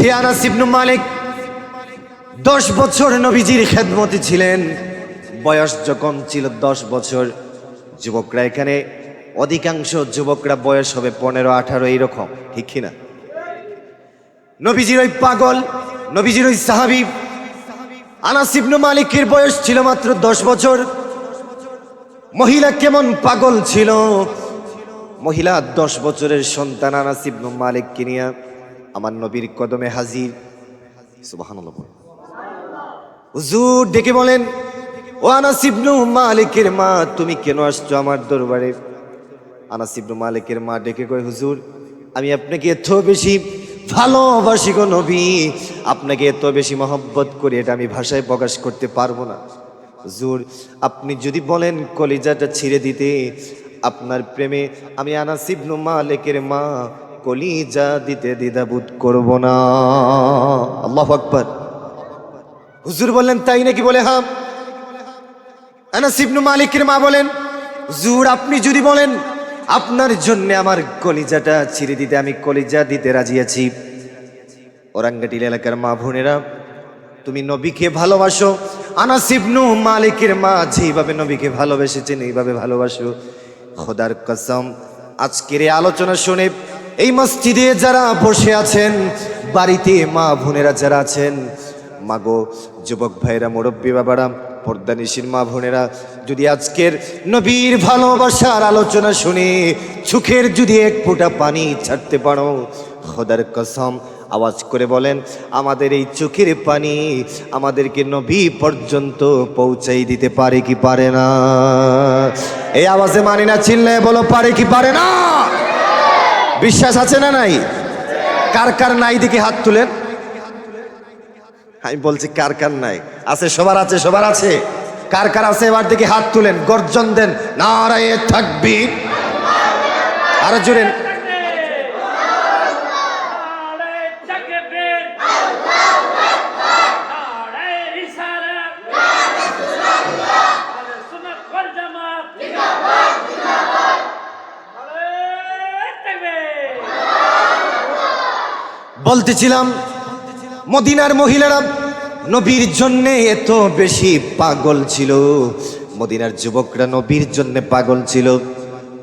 সে আনাস ইবনু মালিক দশ বছর নবীজির খেদমতে ছিলেন। বয়স যখন ছিল দশ বছর, যুবকরা এখানে, অধিকাংশ যুবকরা বয়স হবে পনেরো, আঠারো, এইরকম, ঠিক কিনা নবীজির ওই পাগল, নবীজির ওই সাহাবি, আনাস ইবনু মালিকের বয়স ছিল মাত্র দশ বছর। মহিলা কেমন পাগল ছিল? মহিলা দশ বছরের সন্তান আনাস ইবনু মালিককে নিয়ে আমার নবীর কদমে হাজির। হুজুর ডেকে বলেন, ও আনাস ইবনু মালিকের মা, তুমি কেন আসছো আমার দরবারে? আনাস ইবনু মালিকের মা ডেকে কয়, হুজুর, আমি আপনাকে এত বেশি ভালোবাসি গো নবী। আপনাকে এত বেশি মহব্বত করি, এটা আমি ভাষায় প্রকাশ করতে পারব না। হুজুর, আপনি যদি বলেন কলিজাটা ছিঁড়ে দিতে, আপনার প্রেমে আমি আনাস ইবনু মালিকের মা কলিজা দিতে দ্বিধাবোধ করব না। আল্লাহ আকবার। হুজুর বললেন, তাই নাকি বলে হ্যাঁ আনাস ইবনু মালিকের মা বলেন, হুজুর, আপনি যদি বলেন, আপনার জন্য আমার কলিজাটা ছিঁড়ে দিতে আমি কলিজা দিতে রাজি আছি। ওরাঙ্গাটিল এলাকার মা বোনেরা, তুমি নবীকে ভালোবাসো। আনাস ইবনু মালিকের মা যেইভাবে নবীকে ভালোবেসেছেন, এইভাবে ভালোবাসো। খোদার কসম, আজকের এই আলোচনা শুনে এই মসজিদে যারা বসে আছেন, বাড়িতে মা বোনেরা যারা আছেন, মাগো যুবক ভাইরা, মুরব্বী বাবারা পর্দানিসীর মা বোনেরা, যদি আজকের নবীর ভালোবাসার আলোচনা শুনে চোখের যদি এক ফোঁটা পানি ছাড়তে পারো, খোদার কসম আওয়াজ করে বলেন, আমাদের এই চোখের পানি আমাদেরকে নবী পর্যন্ত পৌঁছাই দিতে পারে কি পারে না? এই আওয়াজে মানি না চিনলে বলো, পারে কি পারে না? বিশ্বাস আছে না নাই? কার কার নাই দিকে হাত তুলেন? আমি বলছি কার কার নাই? আছে, সবার আছে সবার আছে। কার কার আছে এবার দিকে হাত তুলেন, গর্জন দেন, নারায়ে থাকবি আর জুড়েন বলতেছিলাম, মদিনার মহিলারা, নবীর জন্য এত বেশি পাগল ছিল। মদিনার যুবকরা নবীর জন্য পাগল ছিল।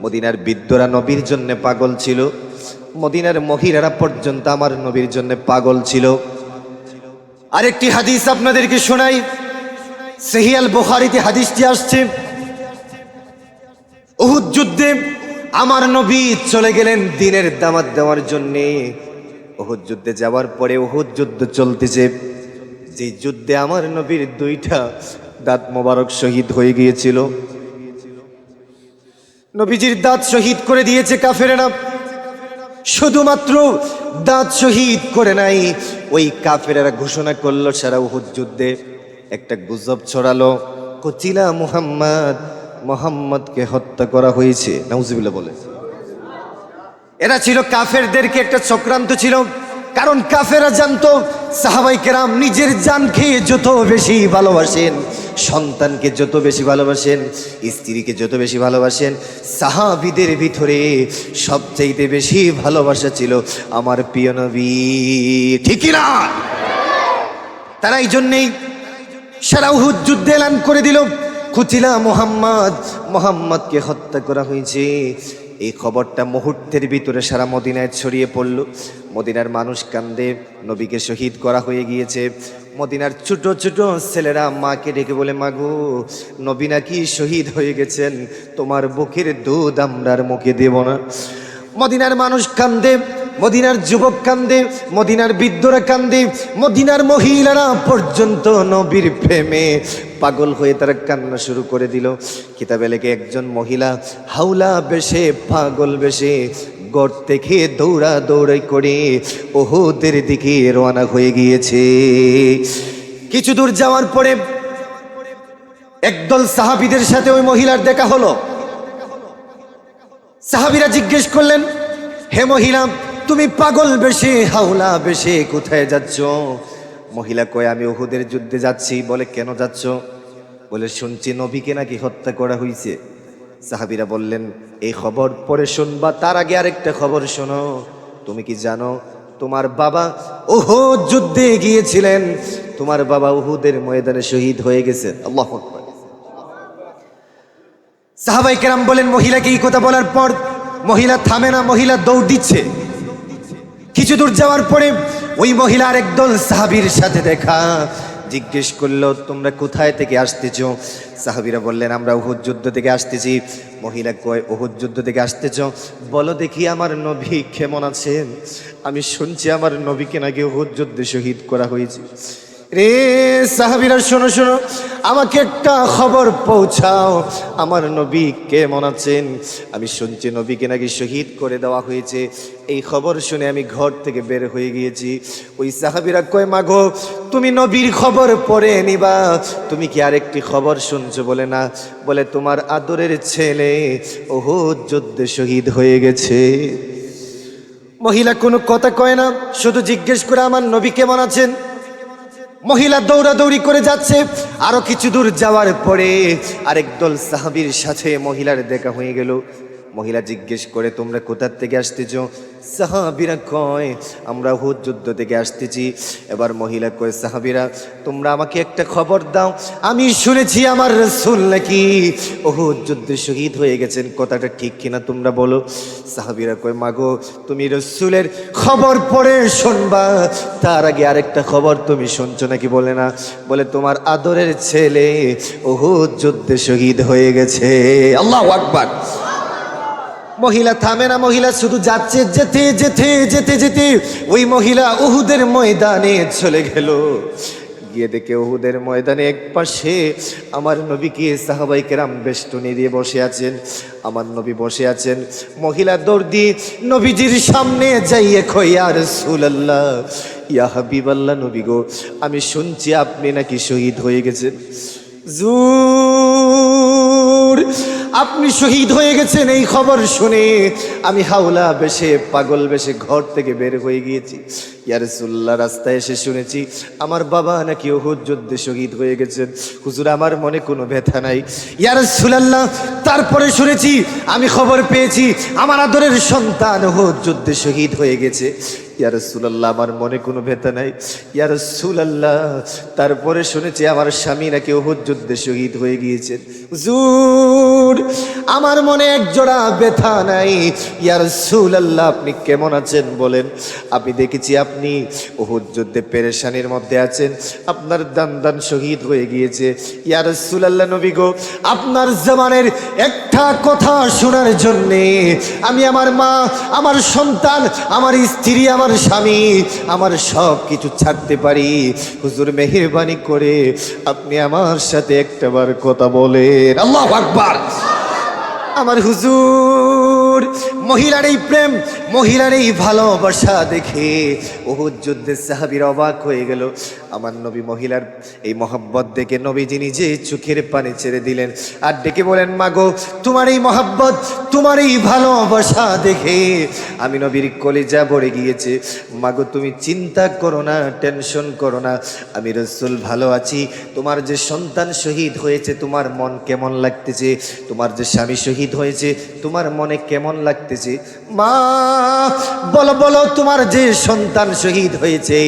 মদিনার বৃদ্ধরা নবীর জন্য পাগল ছিল। মদিনার মহিলারা পর্যন্ত আমার নবীর জন্য পাগল ছিল। আরেকটি হাদিস আপনাদেরকে শোনাই। সেহিয়াল বুখারিতে হাদিসটি আসছে। উহুদ যুদ্ধে আমার নবী চলে গেলেন দিনের দামাত দেওয়ার জন্যে। উহুদ যুদ্ধে যাওয়ার পরে উহুদ যুদ্ধ চলতেছে। যে যুদ্ধে আমার নবীর দুইটা দাঁত মোবারক শহীদ হয়ে গিয়েছিল। নবীজির দাঁত শহীদ করে দিয়েছে কাফেরেরা। শুধুমাত্র দাঁত শহীদ করে নাই, ওই কাফেরেরা ঘোষণা করল সারা উহুদ যুদ্ধে একটা গুজব ছড়ালো। কচিলা মুহাম্মদ, মোহাম্মদকে হত্যা করা হয়েছে। নাউজিবিল্লাহ বলে এরা ছিল কাফেরদেরকে একটা চক্রান্ত ছিল। কারণ কাফেরা জানতো, সাহাবাই কেরাম নিজের জান খেয়ে যত বেশি ভালোবাসেন, সন্তানকে যত বেশি ভালোবাসেন, স্ত্রীকে যত বেশি ভালোবাসেন, সাহাবিদের ভিতরে সবচাইতে বেশি ভালোবাসা ছিল আমার প্রিয় নবী। ঠিকই না তারা এই জন্যেই সারা উহুদ যুদ্ধে এলান করে দিল। কুচিলা মোহাম্মদ, মোহাম্মদকে হত্যা করা হয়েছে। এই খবরটা মুহূর্তের ভিতরে সারা মদিনায় ছড়িয়ে পড়ল। মদিনার মানুষ কান্দে, নবীকে শহীদ করা হয়ে গিয়েছে। মদিনার ছোট ছোট ছেলেরা মাকে ডেকে বলে মাগো নবী নাকি শহীদ হয়ে গেছেন। তোমার বুকের দুধ আমরার মুখে দেব না। মদিনার মানুষ কান্দে মদিনার যুবক কান্দে, মদিনার বৃদ্ধরা কান্দে, মদিনার মহিলারা পর্যন্ত নবীর প্রেমে পাগল হয়ে তারা কান্না শুরু করে দিল। কিতাবে লেগে একজন মহিলা হাউলা বেশে, পাগল বেশে গড় থেকে দৌড়া দৌড়াই করে ওহোদের দিকে রওনা হয়ে গিয়েছে। কিছু দূর যাওয়ার পরে একদল সাহাবিদের সাথে ওই মহিলার দেখা হলো। সাহাবিরা জিজ্ঞেস করলেন, হে মহিলা তুমি পাগল বেশে, হাওলা বেশে, কোথায় যাচ্ছ? মহিলা কয়, আমি ওহুদের যুদ্ধে যাচ্ছি, বলে কেন যাচ্ছ? বলে, শুনছি নবীকে নাকি হত্যা করা হয়েছে সাহাবিরা বললেন, এই খবর পরে শুনবা, তার আগে আরেকটা খবর শোনো। তুমি কি জানো, তোমার বাবা উহুদ যুদ্ধে গিয়েছিলেন। তোমার বাবা উহুদের ময়দানে শহীদ হয়ে গেছে। আল্লাহ সাহাবাই কেরাম বলেন, মহিলাকে এই কথা বলার পর মহিলা থামে না, মহিলা দৌড় দিচ্ছে। কিছু দূর যাওয়ার পরে ওই মহিলার একদল সাহাবির সাথে দেখা। জিজ্ঞেস করল, তোমরা কোথায় থেকে আসতেছ? সাহাবিরা বললেন, আমরা উহুদ যুদ্ধ থেকে আসতেছি। মহিলা কয়, উহুদ যুদ্ধ থেকে আসতেছ? বলো দেখি, আমার নবী কেমন আছেন? আমি শুনছি, আমার নবীকে নাকি উহুদ যুদ্ধে শহীদ করা হয়েছে। রে সাহাবিরা, শোনো শোনো, আমাকে একটা খবর পৌঁছাও। আমার নবী কেমন আছেন? আমি শুনছি নবীকে নাকি শহীদ করে দেওয়া হয়েছে। এই খবর শুনে আমি ঘর থেকে বের হয়ে গিয়েছি। ওই সাহাবীরা কয় মাগো তুমি নবীর খবর পড়ে নিবা। তুমি কি আরেকটি খবর শুনছো? বলে, না। বলে, তোমার আদরের ছেলে ওহো যুদ্ধে শহীদ হয়ে গেছে। মহিলা কোনো কথা কয় না, শুধু জিজ্ঞেস করে, আমার নবী কেমন আছেন? মহিলা দৌড়াদৌড়ি করে যাচ্ছে। আরও কিছু দূর যাওয়ার পরে আরেক দল সাহাবীর সাথে মহিলার দেখা হয়ে গেল। মহিলা জিজ্ঞেস করে, তোমরা কোথার থেকে আসতেছ? সাহাবিরা কয়, আমরা হুদ যুদ্ধ থেকে আসতেছি। এবার মহিলা কয়, সাহাবিরা, তোমরা আমাকে একটা খবর দাও। আমি শুনেছি আমার রসুল নাকি ওহুদ যুদ্ধে শহীদ হয়ে গেছেন। কথাটা ঠিক কিনা তোমরা বলো? সাহাবিরা কয়, মাগো, তুমি রসুলের খবর পড়ে শুনবা। তার আগে আরেকটা খবর তুমি শুনছো নাকি বলে না? বলে, তোমার আদরের ছেলে ওহুদ যুদ্ধে শহীদ হয়ে গেছে। আল্লাহ আকবার। মহিলা থামে না, মহিলা শুধু যাচ্ছে, যেতে যেতে যেতে যেতে। ওই মহিলা উহুদের ময়দানে চলে গেল। গিয়ে দেখে উহুদের ময়দানে এক পাশে আমার নবীকে সাহাবাই কেরাম বেষ্টনী দিয়ে বসে আছেন। আমার নবী বসে আছেন। মহিলা দৌড় দিয়ে নবীজির সামনে যাইয়ে খইয়া রসুলাল্লাহ, ইয়া হাবিবাল্লাহ নবী গো, আমি শুনছি আপনি নাকি শহীদ হয়ে গেছেন। জুর আপনি শহীদ হয়ে গেছেন এই খবর শুনে আমি হাওলা বেশে পাগল বেশে ঘর থেকে বের হয়ে গিয়েছি। ইয়ারসুল্লাহ রাস্তায় এসে শুনেছি আমার বাবা নাকি ওহুদ যুদ্ধে শহীদ হয়ে গেছেন। হুজুর, আমার মনে কোনো ব্যথা নাই। ইয়ারসুল্লাহ তারপরে শুনেছি আমি খবর পেয়েছি, আমার আদরের সন্তান ওহুদ যুদ্ধে শহীদ হয়ে গেছে। ইয়া রাসূলুল্লাহ, আমার মনে কোনো ব্যথা নাই। ইয়া রাসূলুল্লাহ, তারপরে শুনেছি আমার স্বামী নাকি ওহুদ যুদ্ধে শহীদ হয়ে গিয়েছেন। হুজুর, আমার মনে এক জোড়া ব্যথা নাই। ইয়া রাসূলুল্লাহ, আপনি কেমন আছেন বলেন? আমি দেখেছি আপনি ওহুদ যুদ্ধে পেরেশানির মধ্যে আছেন। আপনার দান দান শহীদ হয়ে গিয়েছে। ইয়া রাসূলুল্লাহ নবী গো, আপনার জমানের একটা কথা শোনার জন্যে আমি আমার মা, আমার সন্তান, আমার স্ত্রী, আমার স্বামী, আমার সব কিছু ছাড়তে পারি। হুজুর মেহরবানি করে আপনি আমার সাথে একটাবার কথা বলেন। আল্লাহ আকবার। আমার হুজুর মহিলার এই প্রেম, মহিলার এই ভালোবাসা দেখে ওহুদ যুদ্ধের সাহাবির অবাক হয়ে গেল। আমার নবী মহিলার এই মহাব্বত দেখে নবীজি নিজে চোখের পানি ছেড়ে দিলেন আর ডেকে বলেন, মাগো, তোমার এই মহাব্বত, তোমার এই ভালোবাসা দেখে আমি নবীর কলেজা ভরে গিয়েছে। মাগো, তুমি চিন্তা করো না, টেনশন করো না। আমি রসুল, ভালো আছি। তোমার যে সন্তান শহীদ হয়েছে, তোমার মন কেমন লাগতেছে? তোমার যে স্বামী শহীদ হয়েছে, তোমার মনে কেমন লাগতেছে। মা, বলো বলো, তোমার যে সন্তান শহীদ হয়েছে,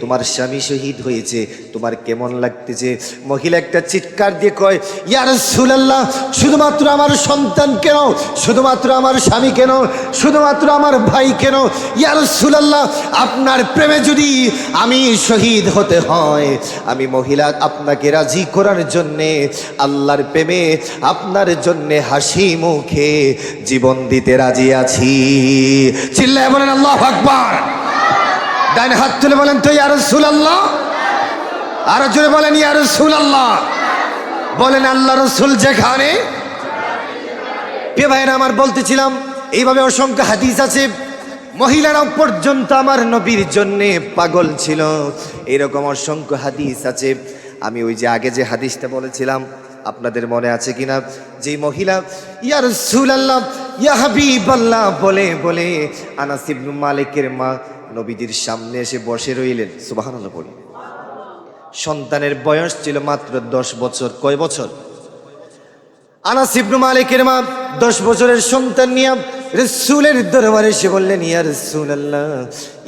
তোমার স্বামী শহীদ হয়েছে, তোমার কেমন লাগতেছে? মহিলা একটা চিৎকার দিয়ে কয় ইয়ার সুলাল্লাহ শুধুমাত্র আমার সন্তান কেন? শুধুমাত্র আমার স্বামী কেন? শুধুমাত্র আমার ভাই কেন? ইয়ার সুলাল্লাহ আপনার প্রেমে যদি আমি শহীদ হতে হয়, আমি মহিলা আপনাকে রাজি করার জন্যে, আল্লাহর প্রেমে আপনার জন্যে হাসি মুখে জীবন দিতে রাজি আছি। চিল্লায় বলেন, আল্লাহ আকবার। ডান হাত তুলে বলেন, তো ইয়ার সুলাল্লাহ আরও জোরে বলেন ইয়ার সুলাল্লাহ বলেন, আল্লাহ রসুল যেখানে। প্রিয় ভাইরা আমার বলতেছিলাম, এইভাবে অসংখ্য হাদিস আছে। মহিলারাও পর্যন্ত আমার নবীর জন্যে পাগল ছিল। এরকম অসংখ্য হাদিস আছে। আমি ওই যে আগে যে হাদিসটা বলেছিলাম আপনাদের মনে আছে কিনা? যে মহিলা, ইয়া রাসূলুল্লাহ, ইয়া হাবিবাল্লাহ বলে বলে আনাস ইবনে মালিকের মা নবীজির সামনে এসে বসে রইলেন। সুবহানাল্লাহ বলি। সন্তানের বয়স ছিল মাত্র দশ বছর। কয় বছর? আনাস ইবনু মালিকের মা দশ বছরের সন্তান নিয়ে রসুলের দরবারে এসে বললেন, ইয়া রসুল আল্লাহ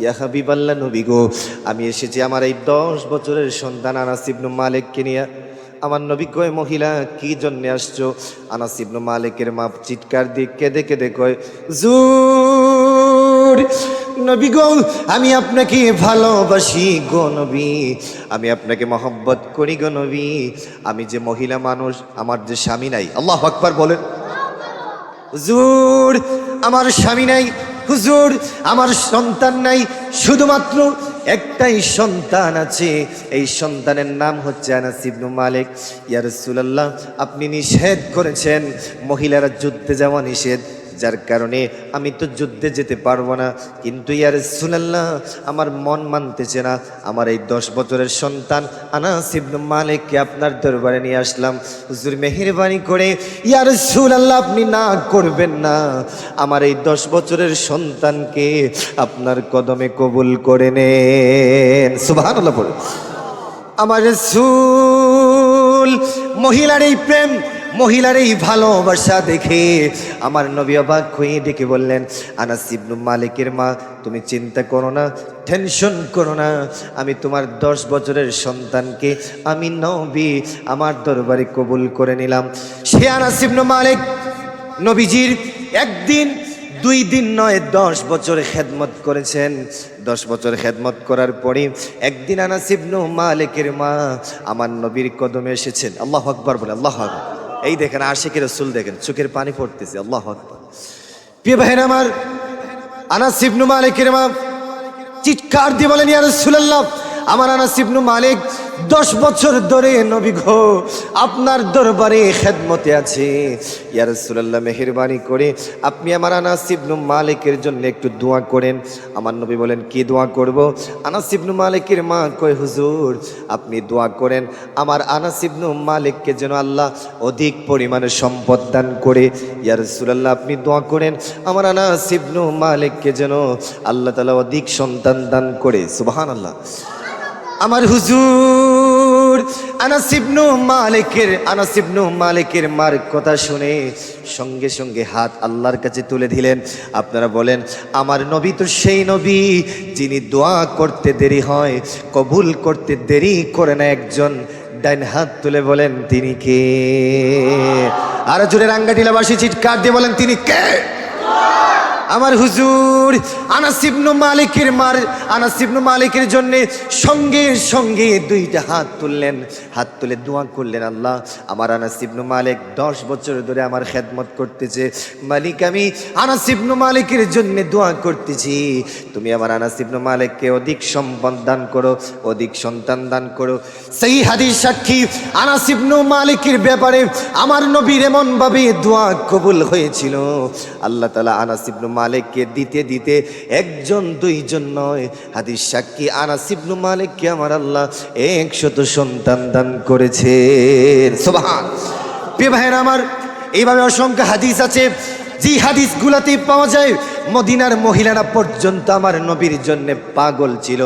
ইয়া হাবিব নবী গো, আমি এসেছি আমার এই দশ বছরের সন্তান আনাস ইবনু মালিককে নিয়ে। আমার নবী কয়, মহিলা, কি জন্য আসছো? আনাস ইবনু মালিকের মা চিৎকার দিয়ে কেঁদে কেঁদে কয়, জুর! নবী গো, আমি আপনাকে ভালোবাসি গো নবী। আমি আপনাকে মহব্বত করি গো নবী। আমি যে মহিলা মানুষ, আমার যে স্বামী নাই। আল্লাহ আকবার বলেন। হুজুর আমার স্বামী নাই, হুজুর! আমার সন্তান নাই, শুধুমাত্র একটাই সন্তান আছে। এই সন্তানের নাম হচ্ছে আনাস ইবনু মালিক। ইয়ারসুল্লাহ আপনি নিষেধ করেছেন মহিলারা যুদ্ধে যাওয়া নিষেধ। যার কারণে আমি তো যুদ্ধে যেতে পারব না। কিন্তু ইয়ার সুনাল্লাহ আমার মন মানতেছে না। আমার এই দশ বছরের সন্তান আনাস ইবনু মালিককে আপনার দরবারে নিয়ে আসলাম। হুজুর মেহেরবানি করে ইয়ার সুনাল্লাহ আপনি না করবেন না। আমার এই দশ বছরের সন্তানকে আপনার কদমে কবুল করে নেন। বলে আমার রসুল, মহিলার এই প্রেম মহিলার এই ভালোবাসা দেখে আমার নবী অবাক হয়ে ডেকে বললেন, আনাস ইবনু মালিকের মা, তুমি চিন্তা করো না, টেনশন করো না। আমি তোমার দশ বছরের সন্তানকে আমি নবী, আমার দরবারে কবুল করে নিলাম। সে আনাস ইবনু মালিক নবীজির একদিন, দুই দিন নয়, দশ বছর খেদমত করেছেন। দশ বছর খেদমত করার পরে একদিন আনাসিবনু মালিকের মা আমার নবীর কদমে এসেছেন। আল্লাহ আকবর বলে, আল্লাহ আকবর। এই দেখেন আশিকের রসুল দেখেন, চোখের পানি পড়তেছে, আল্লাহ প্রিয় বাহিন আমার আনাসিবনু মালিকের মা চিৎকার দিয়ে বলেন, ইয়া রাসূলুল্লাহ। আমার আনাস ইবনু মালিক, দশ বছর ধরে নবী গো, আপনার দরবারে খেদমতে আছে। ইয়া রাসূলুল্লাহ, মেহেরবানি করে আপনি আমার আনাস ইবনু মালিকের জন্য একটু দোয়া করেন। আমার নবী বলেন, কি দোয়া করব? আনাস ইবনু মালিকের মা কয়, হুজুর, আপনি দোয়া করেন। আমার আনাস ইবনু মালিককে যেন আল্লাহ অধিক পরিমাণে সম্পদ দান করে। ইয়া রাসূলুল্লাহ, আপনি দোয়া করেন। আমার আনাস ইবনু মালিককে যেন আল্লাহ তাআলা অধিক সন্তান দান করে। সুবহানাল্লাহ। আমার হুজুর আনাসিবনু মালিকের আনাসিবনু মালিকের মার কথা শুনে সঙ্গে সঙ্গে হাত আল্লাহর কাছে তুলে দিলেন। আপনারা বলেন, আমার নবী তো সেই নবী যিনি দোয়া করতে দেরি হয়, কবুল করতে দেরি করে না একজন। ডাইন হাত তুলে বলেন, তিনি কে? আর জোরে রাঙ্গাটিলাবাসী চিৎকার দিয়ে বলেন, তিনি কে? আমার হুজুর আনাসিবনু মালিকের মার আনাসিবনু মালিকের জন্য সঙ্গে সঙ্গে দুইটা হাত তুললেন। হাত তুলে দোয়া করলেন, আল্লাহ, আমার আনাসিবনু মালিক দশ বছর ধরে আমার খেদমত করতেছে। মালিক, আমি আনাসিবনু মালিকের জন্য দোয়া করতেছি। তুমি আমার আনাসিবনু মালিককে অধিক সম্পদ দান করো, অধিক সন্তান দান করো। সেই হাদিস সাক্ষী আনাসিবনু মালিকের ব্যাপারে আমার নবীর এমনভাবে দোয়া কবুল হয়েছিল। আল্লাহ তালা আনাসিবনু মালিককে দিতে দিতে একজন, দুইজন নয়। হাদিস সাক্ষী আনাসিবনু মালিককে আমার আল্লাহ একশত সন্তান দান করেছে সোভান প্রিয় ভাইয়ের আমার, এইভাবে অসংখ্য হাদিস আছে। যে হাদিস গুলাতে পাওয়া যায়, মদিনার মহিলারা পর্যন্ত আমার নবীর জন্যে পাগল ছিল।